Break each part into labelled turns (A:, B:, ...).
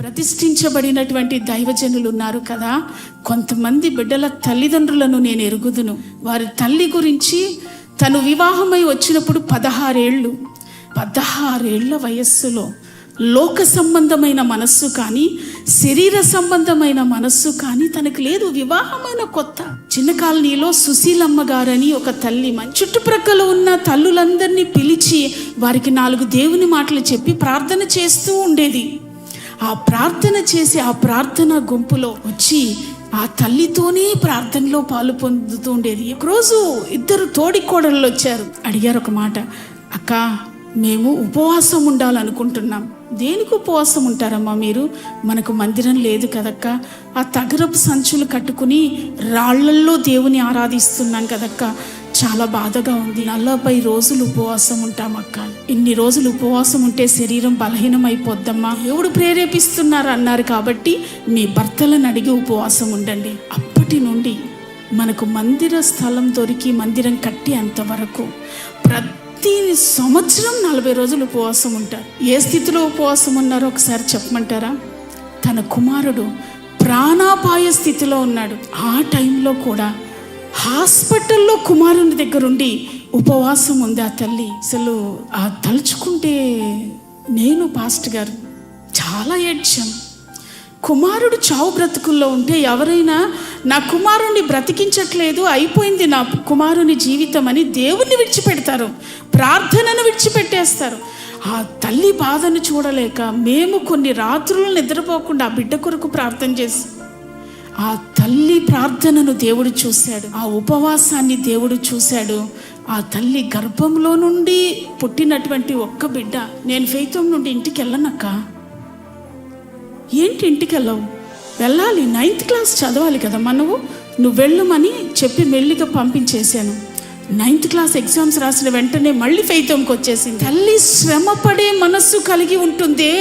A: ప్రతిష్ఠించబడినటువంటి దైవజనులు ఉన్నారు కదా. కొంతమంది బిడ్డల తల్లిదండ్రులను నేను ఎరుగుదును. వారి తల్లి గురించి తను వివాహమై వచ్చినప్పుడు పదహారేళ్ళు. పదహారేళ్ళ వయస్సులో లోక సంబంధమైన మనస్సు కానీ శరీర సంబంధమైన మనస్సు కానీ తనకు లేదు. వివాహమైన కొత్త. చిన్న కాలనీలో సుశీలమ్మ గారని ఒక తల్లి మన చుట్టుప్రక్కల ఉన్న తల్లులందరినీ పిలిచి వారికి నాలుగు దేవుని మాటలు చెప్పి ప్రార్థన చేస్తూ ఉండేది. ఆ ప్రార్థన చేసి ఆ ప్రార్థన గుంపులో వచ్చి ఆ తల్లితోనే ప్రార్థనలో పాలు పొందుతూ ఉండేది ఒకరోజు ఇద్దరు తోడి కోడళ్ళు వచ్చారు. అడిగారు ఒక మాట అక్క మేము ఉపవాసం ఉండాలనుకుంటున్నాం. దేనికి ఉపవాసం ఉంటారమ్మా మీరు? మనకు మందిరం లేదు కదక్క. ఆ తగరపు సంచులు కట్టుకుని రాళ్ళల్లో దేవుని ఆరాధిస్తున్నాం కదక్క. చాలా బాధగా ఉంది. నలభై రోజులు ఉపవాసం ఉంటాం అక్క. ఇన్ని రోజులు ఉపవాసం ఉంటే శరీరం బలహీనం అయిపోద్దమ్మా ఎవడు ప్రేరేపిస్తున్నారు అన్నారు కాబట్టి మీ భర్తలను అడిగి ఉపవాసం ఉండండి. అప్పటి నుండి మనకు మందిర స్థలం దొరికి మందిరం కట్టి అంతవరకు ప్రతి సంవత్సరం నలభై రోజులు ఉపవాసం ఉంటారు. ఏ స్థితిలో ఉపవాసం ఉన్నారో ఒకసారి చెప్పమంటారా? తన కుమారుడు ప్రాణాపాయ స్థితిలో ఉన్నాడు. ఆ టైంలో కూడా హాస్పిటల్లో కుమారుని దగ్గరుండి ఉపవాసం ఉంది ఆ తల్లి. అసలు ఆ తలుచుకుంటే నేను పాస్ట్ గారు చాలా ఏడ్చాను కుమారుడు చావు బ్రతుకుల్లో ఉంటే ఎవరైనా నా కుమారుణ్ణి బ్రతికించట్లేదు అయిపోయింది నా కుమారుని జీవితం అని దేవుణ్ణి విడిచిపెడతారు ప్రార్థనను విడిచిపెట్టేస్తారు. ఆ తల్లి బాధను చూడలేక మేము కొన్ని రాత్రులు నిద్రపోకుండా ఆ బిడ్డ కొరకు ప్రార్థన చేసి ఆ తల్లి ప్రార్థనను దేవుడు చూశాడు. ఆ ఉపవాసాన్ని దేవుడు చూశాడు. ఆ తల్లి గర్భంలో నుండి పుట్టినటువంటి ఒక్క బిడ్డ నేను ఫైతం నుండి ఇంటికి వెళ్ళనక్క ఏంటి ఇంటికి వెళ్ళవు వెళ్ళాలి నైన్త్ క్లాస్ చదవాలి కదమ్మా నువ్వు? నువ్వు వెళ్ళమని చెప్పి మెల్లిగా పంపించేశాను. నైన్త్ క్లాస్ ఎగ్జామ్స్ రాసిన వెంటనే మళ్ళీ ఫైతంకి వచ్చేసింది తల్లి శ్రమపడే మనస్సు కలిగి ఉంటుందే.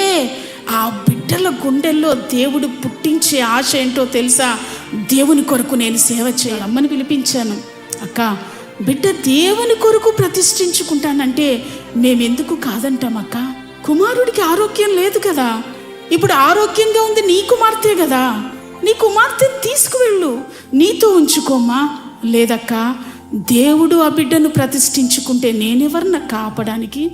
A: ఆ బిడ్డల గుండెల్లో దేవుడు పుట్టించే ఆశ ఏంటో తెలుసా? దేవుని కొరకు నేను సేవ చేయాలి అమ్మని పిలిపించాను. అక్క బిడ్డ దేవుని కొరకు ప్రతిష్ఠించుకుంటానంటే మేమెందుకు కాదంటాం అక్క? కుమారుడికి ఆరోగ్యం లేదు కదా. ఇప్పుడు ఆరోగ్యంగా ఉంది నీ కుమార్తె కదా. నీ కుమార్తెను తీసుకువెళ్ళు. నీతో ఉంచుకోమ్మా. లేదక్క దేవుడు ఆ బిడ్డను ప్రతిష్ఠించుకుంటే నేనెవరిన కాపడానికి